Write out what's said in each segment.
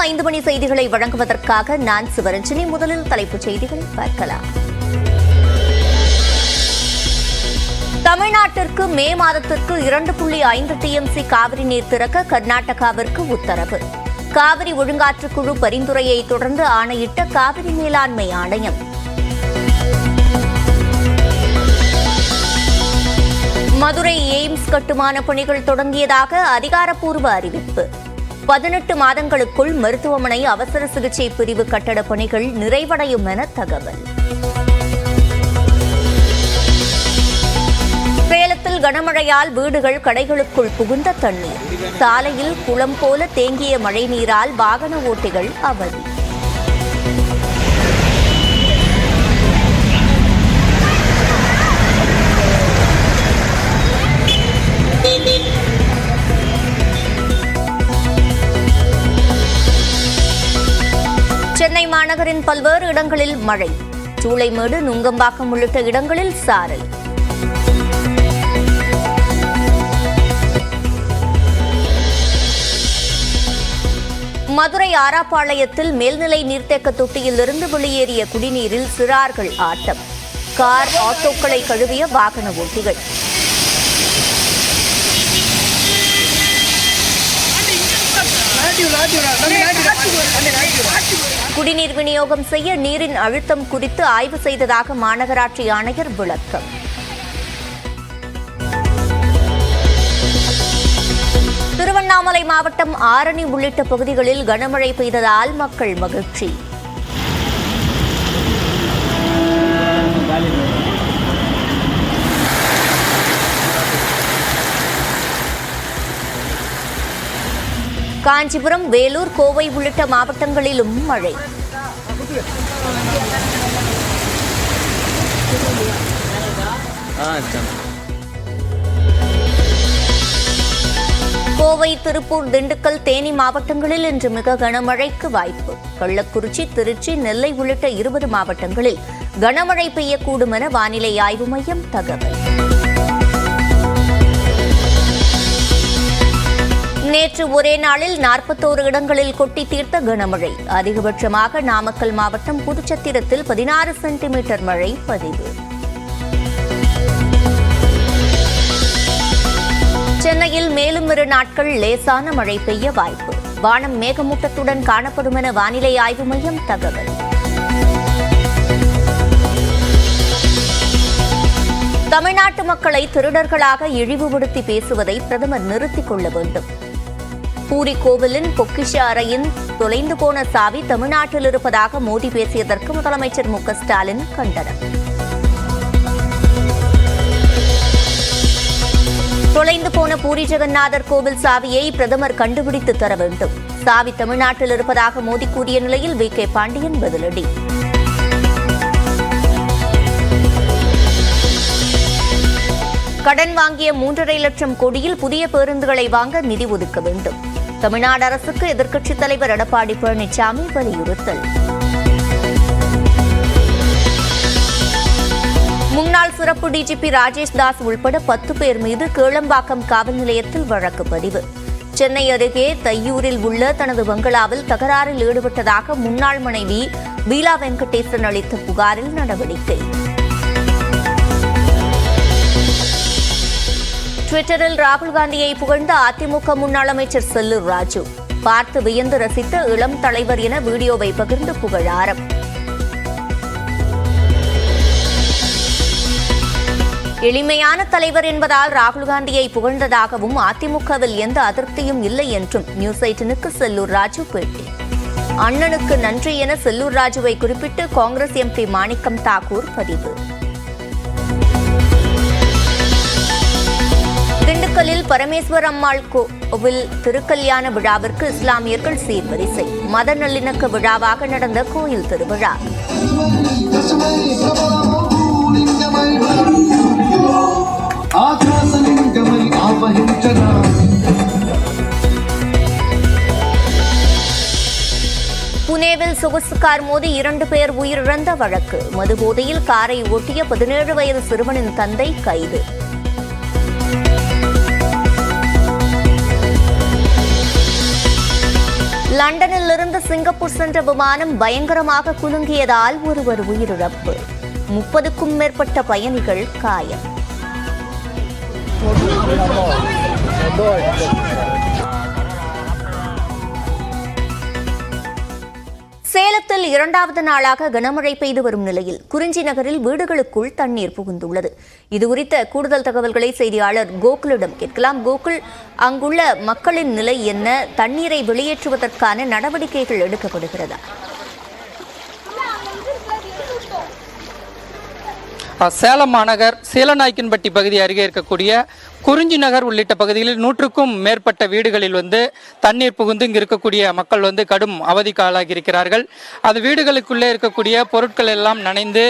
ஐந்து மணி செய்திகளை வழங்குவதற்காக நான் சிவரஞ்சனி. முதலில் தலைப்புச் செய்திகள் பார்க்கலாம். தமிழ்நாட்டிற்கு மே மாதத்திற்கு இரண்டு புள்ளி ஐந்து டிஎம்சி காவிரி நீர் திறக்க கர்நாடகாவிற்கு உத்தரவு. காவிரி ஒழுங்காற்றுக்குழு பரிந்துரையை தொடர்ந்து ஆணையிட்ட காவிரி மேலாண்மை ஆணையம். மதுரை எய்ம்ஸ் கட்டுமான பணிகள் தொடங்கியதாக அதிகாரப்பூர்வ அறிவிப்பு. பதினெட்டு மாதங்களுக்குள் மருத்துவமனை அவசர சிகிச்சை பிரிவு கட்டட பணிகள் நிறைவடையும் என தகவல். சேலத்தில் கனமழையால் வீடுகள் கடைகளுக்குள் புகுந்த தண்ணீர். சாலையில் குளம் போல தேங்கிய மழைநீரால் வாகன ஓட்டிகள் அவதி. சென்னை பல்வேறு இடங்களில் மழை. சூளைமேடு நுங்கம்பாக்கம் உள்ளிட்ட இடங்களில் சாரல். மதுரை ஆராப்பாளையத்தில் மேல்நிலை நீர்த்தேக்க தொட்டியிலிருந்து வெளியேறிய குடிநீரில் சிறார்கள் ஆட்டம். கார் ஆட்டோக்களை கழுவிய வாகன ஓட்டிகள். குடிநீர் விநியோகம் செய்ய நீரின் அழுத்தம் குறித்து ஆய்வு செய்ததாக மாநகராட்சி ஆணையர் விளக்கம். திருவண்ணாமலை மாவட்டம் ஆரணி உள்ளிட்ட பகுதிகளில் கனமழை பெய்ததால் மக்கள் மகிழ்ச்சி. காஞ்சிபுரம் வேலூர் கோவை உள்ளிட்ட மாவட்டங்களிலும் மழை. கோவை திருப்பூர் திண்டுக்கல் தேனி மாவட்டங்களில் இன்று மிக கனமழைக்கு வாய்ப்பு. கள்ளக்குறிச்சி திருச்சி நெல்லை உள்ளிட்ட இருபது மாவட்டங்களில் கனமழை பெய்யக்கூடும் என வானிலை ஆய்வு மையம் தகவல். நேற்று ஒரே நாளில் நாற்பத்தோரு இடங்களில் கொட்டி தீர்த்த கனமழை. அதிகபட்சமாக நாமக்கல் மாவட்டம் புதுச்சத்திரத்தில் பதினாறு சென்டிமீட்டர் மழை பதிவு. சென்னையில் மேலும் இரு நாட்கள் லேசான மழை பெய்ய வாய்ப்பு. வானம் மேகமூட்டத்துடன் காணப்படும் என வானிலை ஆய்வு மையம் தகவல். தமிழ்நாட்டு மக்களை திருடர்களாக இழிவுபடுத்தி பேசுவதை பிரதமர் நிறுத்திக் கொள்ள வேண்டும். பூரி கோவிலின் பொக்கிஷ அறையின் தொலைந்து போன சாவி தமிழ்நாட்டில் இருப்பதாக மோடி பேசியதற்கு முதலமைச்சர் மு ஸ்டாலின் கண்டனம். தொலைந்து போன பூரி ஜெகநாதர் கோவில் சாவியை பிரதமர் கண்டுபிடித்து தர வேண்டும். சாவி தமிழ்நாட்டில் இருப்பதாக மோடி கூறிய நிலையில் வி. கே. பாண்டியன் பதிலடி. கடன் வாங்கிய மூன்றரை லட்சம் கோடியில் புதிய பேருந்துகளை வாங்க நிதி ஒதுக்க வேண்டும். தமிழ்நாடு அரசுக்கு எதிர்க்கட்சித் தலைவர் எடப்பாடி பழனிசாமி வலியுறுத்தல். முன்னாள் சிறப்பு டிஜிபி ராஜேஷ் தாஸ் உள்பட பத்து பேர் மீது கீழம்பாக்கம் காவல் நிலையத்தில் வழக்கு பதிவு. சென்னை அருகே தையூரில் உள்ள தனது பங்களாவில் தகராறில் ஈடுபட்டதாக முன்னாள் மனைவி பீலா வெங்கடேசன் அளித்த புகாரில் நடவடிக்கை. ட்விட்டரில் ராகுல் காந்தியை புகழ்ந்த அதிமுக முன்னாள் அமைச்சர் செல்லூர் ராஜு. பார்த்து வியந்து ரசித்த இளம் தலைவர் என வீடியோவை பகிர்ந்து புகழாரம் எளிமையான தலைவர் என்பதால் ராகுல் காந்தியை புகழ்ந்ததாகவும் அதிமுகவில் எந்த அதிருப்தியும் இல்லை என்றும் நியூஸ் எயிட்டனுக்கு செல்லூர் ராஜு பேட்டி. அண்ணனுக்கு நன்றி என செல்லூர் ராஜுவை குறிப்பிட்டு காங்கிரஸ் எம்பி மாணிக்கம் தாக்கூர் பதிவு. திண்டுக்கல்லில் பரமேஸ்வர் அம்மாள் கோவில் திருக்கல்யாண விழாவிற்கு இஸ்லாமியர்கள் சீர்வரிசை. மத நல்லிணக்க விழாவாக நடந்த கோயில் திருவிழா. புனேவில் சொகுசு கார் மோதி இரண்டு பேர் உயிரிழந்த வழக்கு. மதுபோதையில் காரை ஓட்டிய பதினேழு வயது சிறுவனின் தந்தை கைது. லண்டனில் இருந்து சிங்கப்பூர் சென்ற விமானம் பயங்கரமாக குலுங்கியதால் ஒருவர் உயிரிழப்பு. முப்பதுக்கும் மேற்பட்ட பயணிகள் காயம். சேலத்தில் இரண்டாவது நாளாக கனமழை பெய்து வரும் நிலையில் குறிஞ்சி நகரில் வீடுகளுக்குள் தண்ணீர் புகுந்துள்ளது. இதுகுறித்த கூடுதல் தகவல்களை செய்தியாளர் கோகுலிடம் கேட்கலாம். கோகுல் அங்குள்ள மக்களின் நிலை என்ன? தண்ணீரை வெளியேற்றுவதற்கான நடவடிக்கைகள் எடுக்கப்படுகிறதா? சேலம் மாநகர் சீலநாய்க்கன்பட்டி பகுதி அருகே இருக்கக்கூடிய குறிஞ்சி நகர் உள்ளிட்ட பகுதிகளில் நூற்றுக்கும் மேற்பட்ட வீடுகளில் வந்து தண்ணீர் புகுந்து இங்கு இருக்கக்கூடிய மக்கள் வந்து கடும் அவதிக்கு ஆளாகி இருக்கிறார்கள் அது வீடுகளுக்குள்ளே இருக்கக்கூடிய பொருட்கள் எல்லாம் நனைந்து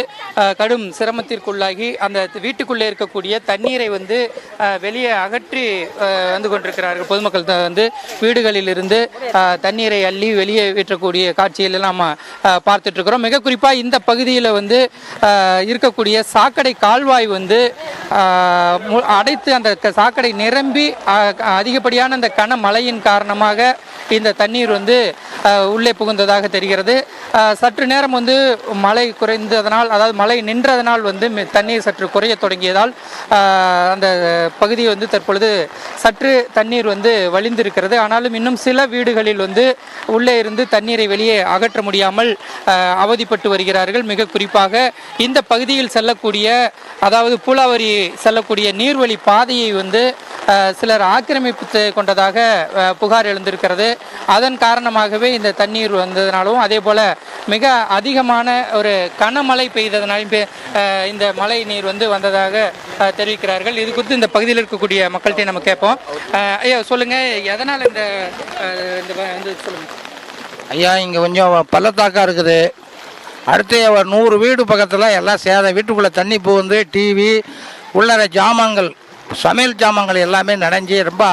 கடும் சிரமத்திற்குள்ளாகி அந்த வீட்டுக்குள்ளே இருக்கக்கூடிய தண்ணீரை வந்து வெளியே அகற்றி வந்து கொண்டிருக்கிறார்கள். பொதுமக்கள் வந்து வீடுகளில் இருந்து தண்ணீரை அள்ளி வெளியே வீட்டக்கூடிய காட்சிகள் எல்லாம் பார்த்துட்ருக்கிறோம் பார்த்துட்டு இருக்கிறோம் மிக குறிப்பாக இந்த பகுதியில் வந்து இருக்கக்கூடிய சாக்கடை கால்வாய் வந்து அடைத்து அந்த சாக்கடை நிரம்பி அதிகப்படியான அந்த கனமழையின் காரணமாக இந்த தண்ணீர் வந்து உள்ளே புகுந்ததாக தெரிகிறது. சற்று நேரம் வந்து மழை குறைந்ததனால் அதாவது மழை நின்றதனால் வந்து மி- தண்ணீர் சற்று குறைய தொடங்கியதால் அந்த பகுதி வந்து தற்பொழுது சற்று தண்ணீர் வந்து வழிந்திருக்கிறது. ஆனாலும் இன்னும் சில வீடுகளில் வந்து உள்ளே இருந்து தண்ணீரை வெளியே அகற்ற முடியாமல் அவதிப்பட்டு வருகிறார்கள். மிக குறிப்பாக இந்த பகுதியில் செல்லக்கூடிய அதாவது பூலாவரி செல்லக்கூடிய நீர்வழி பாதையை வந்து சிலர் ஆக்கிரமிப்பு கொண்டதாக புகார் எழுந்திருக்கிறது. அதன் காரணமாகவே இந்த தண்ணீர் வந்ததுனாலும் அதே போல் மிக அதிகமான ஒரு கனமழை பெய்ததுனாலும் பெ- இந்த மழை நீர் வந்து வந்ததாக தெரிவிக்கிறார்கள். இது குறித்து இந்த பகுதியில் இருக்கக்கூடிய மக்கள்கிட்ட நம்ம கேட்போம். ஐயா சொல்லுங்க. எதனால் இந்த இந்த சொல்லுங்கள் சொல்லுங்க. ஐயா இங்கே கொஞ்சம் பள்ளத்தாக்கா இருக்குது. அடுத்து ஒரு நூறு வீடு பக்கத்தில் எல்லாம் சேதம் வீட்டுக்குள்ளே தண்ணி புகுந்து டிவி உள்ளற ஜாமான்கள். சமையல் ஜாமான்கள் எல்லாமே நனைஞ்சி ரொம்ப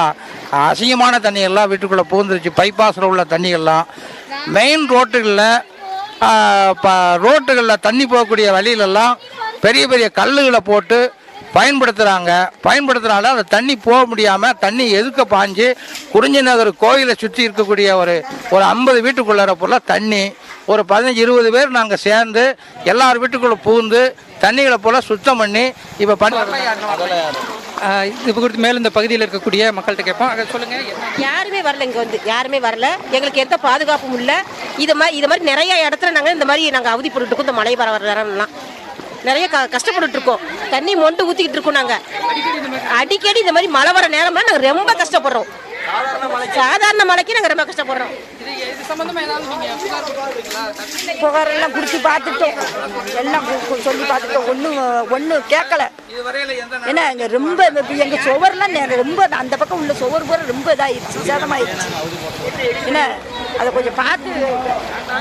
அசிங்கமான தண்ணி எல்லாம் வீட்டுக்குள்ளே பூந்துருச்சு பைபாஸில் உள்ள தண்ணிகள்லாம் மெயின் ரோட்டுகளில் இப்போ ரோட்டுகளில் தண்ணி போகக்கூடிய வழியிலெல்லாம் பெரிய பெரிய கல்லுகளை போட்டு பயன்படுத்துகிறாங்க பயன்படுத்துறனால அந்த தண்ணி போக முடியாமல் தண்ணி எதுக்க பாஞ்சு குறிஞ்சி நகர் கோயிலை சுற்றி இருக்கக்கூடிய ஒரு ஒரு ஐம்பது வீட்டுக்குள்ளார பொருளாக தண்ணி ஒரு பதினஞ்சு இருபது பேர் நாங்கள் சேர்ந்து எல்லார் வீட்டுக்குள்ளே பூந்து தண்ணிகளை போல் சுத்தம் பண்ணி இப்போ பண்ண இது குறித்து மேலும் இந்த பகுதியில் இருக்கக்கூடிய மக்கள்கிட்ட கேட்போம். அதை சொல்லுங்க என்ன? யாருமே வரல இங்கே வந்து. யாருமே வரல. எங்களுக்கு எந்த பாதுகாப்பும் இல்லை. இது மாதிரி இது மாதிரி நிறைய இடத்துல நாங்கள் இந்த மாதிரி நாங்கள் அவதிப்பட்டு இருக்கோம். இந்த மழை வர வர நேரம்லாம் நிறைய க கஷ்டப்பட்டுட்டு இருக்கோம். தண்ணி மொண்டு ஊற்றிக்கிட்டு இருக்கோம் நாங்கள் அடிக்கடி இந்த மாதிரி மழை வர நேரம்லாம் நாங்கள் ரொம்ப கஷ்டப்படுறோம். சாதாரண மழைக்கு நாங்கள் ரொம்ப கஷ்டப்படுறோம். புகாரெல்லாம் குடிச்சு பார்த்துட்டோம். எல்லாம் சொல்லி பார்த்துட்டோம். ஒன்றும் ஒன்றும் கேட்கல. ஏன்னா இங்கே ரொம்ப எங்கள் சுவர்லாம் ரொம்ப அந்த பக்கம் உள்ள சுவர் பூரா ரொம்ப இதாகிடுச்சு சேதமாயிருச்சு என்ன அதை கொஞ்சம் பார்த்து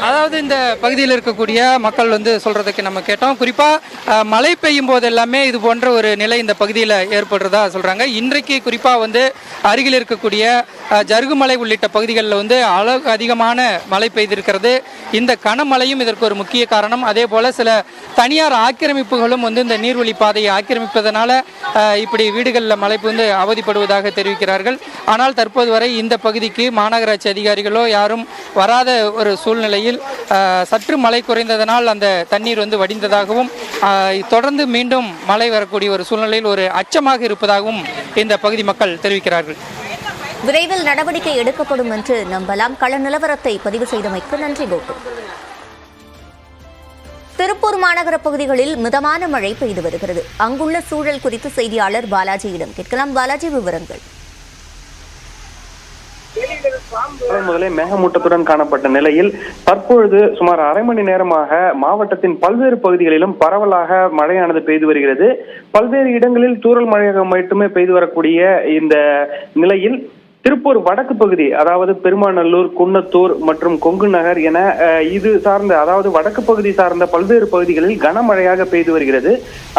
அதாவது இந்த பகுதியில் இருக்கக்கூடிய மக்கள் வந்து சொல்றதுக்கு நம்ம கேட்டோம். குறிப்பாக மழை பெய்யும் போது எல்லாமே இது போன்ற ஒரு நிலை இந்த பகுதியில் ஏற்படுறதா சொல்றாங்க. இன்றைக்கு குறிப்பாக வந்து அருகில் இருக்கக்கூடிய ஜருகுமலை உள்ளிட்ட பகுதிகளில் வந்து அளவு அதிகமான மழை பெய்திருக்கிறது. இந்த கனமழையும் இதற்கு ஒரு முக்கிய காரணம். அதே போல சில தனியார் ஆக்கிரமிப்புகளும் வந்து இந்த நீர்வழி பாதையை ஆக்கிரமிப்பதனால இப்படி வீடுகளில் மழை வந்து அவதிப்படுவதாக தெரிவிக்கிறார்கள். ஆனால் தற்போது வரை இந்த பகுதிக்கு மாநகராட்சி அதிகாரிகளோ யாரும் வராத ஒரு சூழ்நிலையில் சற்று மழை குறைந்ததனால் அந்த தண்ணீர் வந்து வடிந்ததாகவும் தொடர்ந்து மீண்டும் மழை வரக்கூடிய ஒரு சூழ்நிலையில் ஒரு அச்சமாக இருப்பதாகவும் இந்த பகுதி மக்கள் தெரிவிக்கிறார்கள். விரைவில் நடவடிக்கை எடுக்கப்படும் என்று நம்பலாம். கள நிலவரத்தை பதிவு செய்தமைக்கு நன்றி கோபு. திருப்பூர் மாநகர பகுதிகளில் மிதமான மழை பெய்து வருகிறது. அங்குள்ள சூழல் குறித்து செய்தியாளர் பாலாஜியிடம் கேட்கலாம். பாலாஜி விவரங்கள். காலை முதலே மேகமூட்டத்துடன் காணப்பட்ட நிலையில் தற்பொழுது சுமார் அரை மணி நேரமாக மாவட்டத்தின் பல்வேறு பகுதிகளிலும் பரவலாக மழையானது பெய்து வருகிறது. பல்வேறு இடங்களில் தூறல் மழையாக மட்டுமே பெய்து வரக்கூடிய இந்த நிலையில் திருப்பூர் வடக்கு பகுதி அதாவது பெருமாநல்லூர் குன்னத்தூர் மற்றும் கொங்கு நகர் என இது சார்ந்த அதாவது வடக்கு பகுதி சார்ந்த பல்வேறு பகுதிகளில் கனமழையாக பெய்து வருகிறது.